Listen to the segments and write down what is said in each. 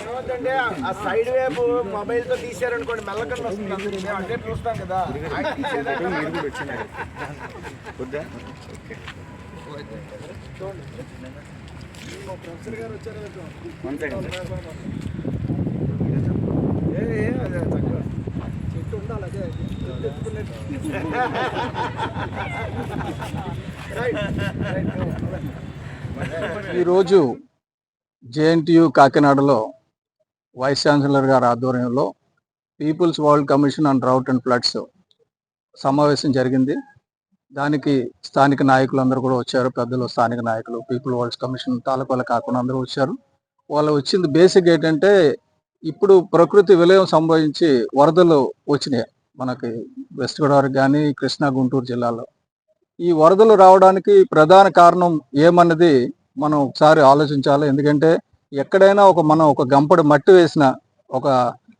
ఏమవుతుందంటే ఆ సైడ్ వైపు మొబైల్తో తీసారనుకోండి మెల్లకన్నా వస్తుంది. మేము అంటే చూస్తాం కదా. ఏ, అదే, చక్కగా. చెట్టు ఉండాలి అదే. ఈరోజు జేఎన్టీయు కాకినాడలో వైస్ ఛాన్సలర్ గారి ఆధ్వర్యంలో peoples world commission on drought and floods సమావేశం జరిగింది. దానికి స్థానిక నాయకులు అందరూ కూడా వచ్చారు. పెద్దలు స్థానిక నాయకులు పీపుల్ వరల్డ్ కమిషన్ తాలూకాలు కాకుండా అందరూ వచ్చారు. వాళ్ళు వచ్చింది బేసిక్ ఏంటంటే ఇప్పుడు ప్రకృతి విలయం సంభవించి వరదలు వచ్చినాయి. మనకి వెస్ట్ గోదావరి కానీ కృష్ణా గుంటూరు జిల్లాలో. ఈ వరదలు రావడానికి ప్రధాన కారణం ఏమన్నది మనం ఒకసారి ఆలోచించాలి. ఎందుకంటే ఎక్కడైనా ఒక మనం ఒక గంపడు మట్టి వేసిన ఒక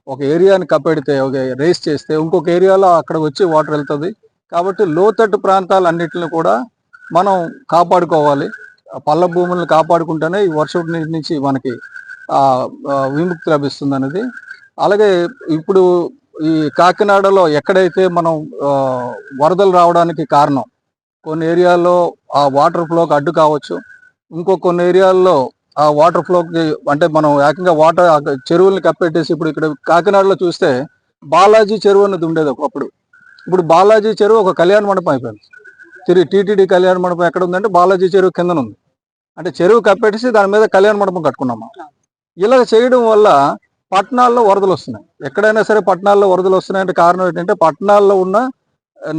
ఒక ఏరియాని కప్పెడితే ఒక రేస్ చేస్తే ఇంకొక ఏరియాలో అక్కడ వచ్చి వాటర్ వెళ్తుంది. కాబట్టి లోతట్టు ప్రాంతాలు అన్నిటిని కూడా మనం కాపాడుకోవాలి. పల్ల భూములను కాపాడుకుంటేనే ఈ వర్షపు నీటి నుంచి మనకి విముక్తి లభిస్తుంది అనేది అలాగే ఇప్పుడు ఈ కాకినాడలో ఎక్కడైతే మనం వరదలు రావడానికి కారణం కొన్ని ఏరియాల్లో ఆ వాటర్ ఫ్లోకి అడ్డు కావచ్చు. ఇంకో కొన్ని ఏరియాల్లో ఆ వాటర్ ఫ్లోకి అంటే మనం ఏకంగా వాటర్ చెరువుల్ని కప్పెట్టేసి ఇప్పుడు ఇక్కడ కాకినాడలో చూస్తే బాలాజీ చెరువు అనేది ఉండేది ఒకప్పుడు. ఇప్పుడు బాలాజీ చెరువు ఒక కళ్యాణ మండపం అయిపోయింది. తిరిగి టీటీడీ కళ్యాణ మండపం ఎక్కడ ఉందంటే బాలాజీ చెరువు కిందన ఉంది అంటే చెరువు కప్పెట్టేసి దాని మీద కళ్యాణ మండపం కట్టుకున్నాము ఇలా చేయడం వల్ల పట్టణాల్లో వరదలు వస్తున్నాయి. ఎక్కడైనా సరే పట్టణాల్లో వరదలు వస్తున్నాయంటే కారణం ఏంటంటే పట్టణాల్లో ఉన్న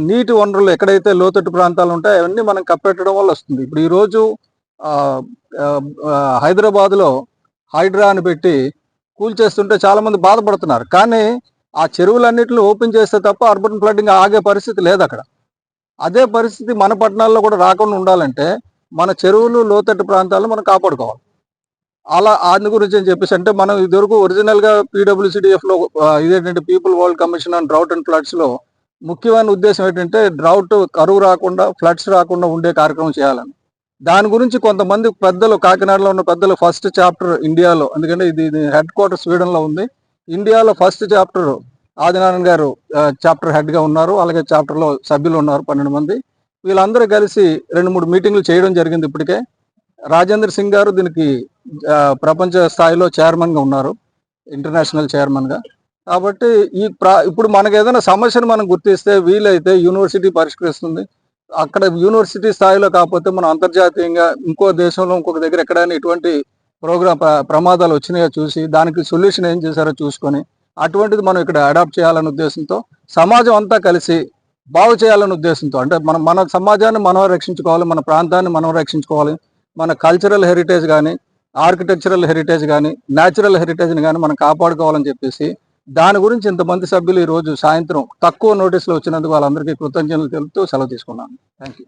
నీటి వనరులు ఎక్కడైతే లోతట్టు ప్రాంతాలు ఉంటాయో అవన్నీ మనం కప్పెట్టడం వల్ల వస్తుంది. ఇప్పుడు ఈ రోజు హైదరాబాద్లో హైడ్రా అని పెట్టి కూల్చేస్తుంటే చాలామంది బాధపడుతున్నారు. కానీ ఆ చెరువులన్నింటిని ఓపెన్ చేస్తే తప్ప అర్బన్ ఫ్లడ్డింగ్ ఆగే పరిస్థితి లేదు అక్కడ. అదే పరిస్థితి మన పట్టణాల్లో కూడా రాకుండా ఉండాలంటే మన చెరువులు లోతట్టు ప్రాంతాలను మనం కాపాడుకోవాలి. అలా అందు గురించి అని చెప్పేసి అంటే మనం ఇదివరకు ఒరిజినల్గా పీడబ్ల్యూసిడిఎఫ్లో ఇదేంటంటే people world commission on drought and ఫ్లడ్స్లో ముఖ్యమైన ఉద్దేశం ఏంటంటే డ్రౌట్ కరువు రాకుండా ఫ్లడ్స్ రాకుండా ఉండే కార్యక్రమం చేయాలని. దాని గురించి కొంతమంది పెద్దలు కాకినాడలో ఉన్న పెద్దలు ఫస్ట్ చాప్టర్ ఇండియాలో ఎందుకంటే ఇది ఇది హెడ్ క్వార్టర్ స్వీడన్లో ఉంది. ఇండియాలో ఫస్ట్ చాప్టర్ ఆదినారాయణ గారు చాప్టర్ హెడ్గా ఉన్నారు. అలాగే చాప్టర్లో సభ్యులు ఉన్నారు పన్నెండు మంది. వీళ్ళందరూ కలిసి రెండు మూడు మీటింగ్లు చేయడం జరిగింది ఇప్పటికే. రాజేంద్ర సింగ్ గారు దీనికి ప్రపంచ స్థాయిలో చైర్మన్గా ఉన్నారు ఇంటర్నేషనల్ చైర్మన్గా. కాబట్టి ఈ ప్రా ఇప్పుడు మనకు ఏదైనా సమస్యను మనం గుర్తిస్తే వీలైతే యూనివర్సిటీ పరిష్కరిస్తుంది. అక్కడ యూనివర్సిటీ స్థాయిలో కాకపోతే మనం అంతర్జాతీయంగా ఇంకో దేశంలో ఇంకొక దగ్గర ఎక్కడైనా ఇటువంటి ప్రోగ్రామ్ ప్రమాదాలు వచ్చినాయో చూసి దానికి సొల్యూషన్ ఏం చేశారో చూసుకొని అటువంటిది మనం ఇక్కడ అడాప్ట్ చేయాలనే ఉద్దేశంతో సమాజం అంతా కలిసి బాగు చేయాలనే ఉద్దేశంతో అంటే మనం మన సమాజాన్ని మనం రక్షించుకోవాలి మన ప్రాంతాన్ని మనం రక్షించుకోవాలి మన కల్చరల్ హెరిటేజ్ కానీ ఆర్కిటెక్చరల్ హెరిటేజ్ కానీ న్యాచురల్ హెరిటేజ్ని కానీ మనం కాపాడుకోవాలని చెప్పేసి దాని గురించి ఇంతమంది సభ్యులు ఈరోజు సాయంత్రం తక్కువ నోటీసులు వచ్చినందుకు వాళ్ళందరికీ కృతజ్ఞతలు తెలుపుతూ సెలవు తీసుకున్నాను. Thank you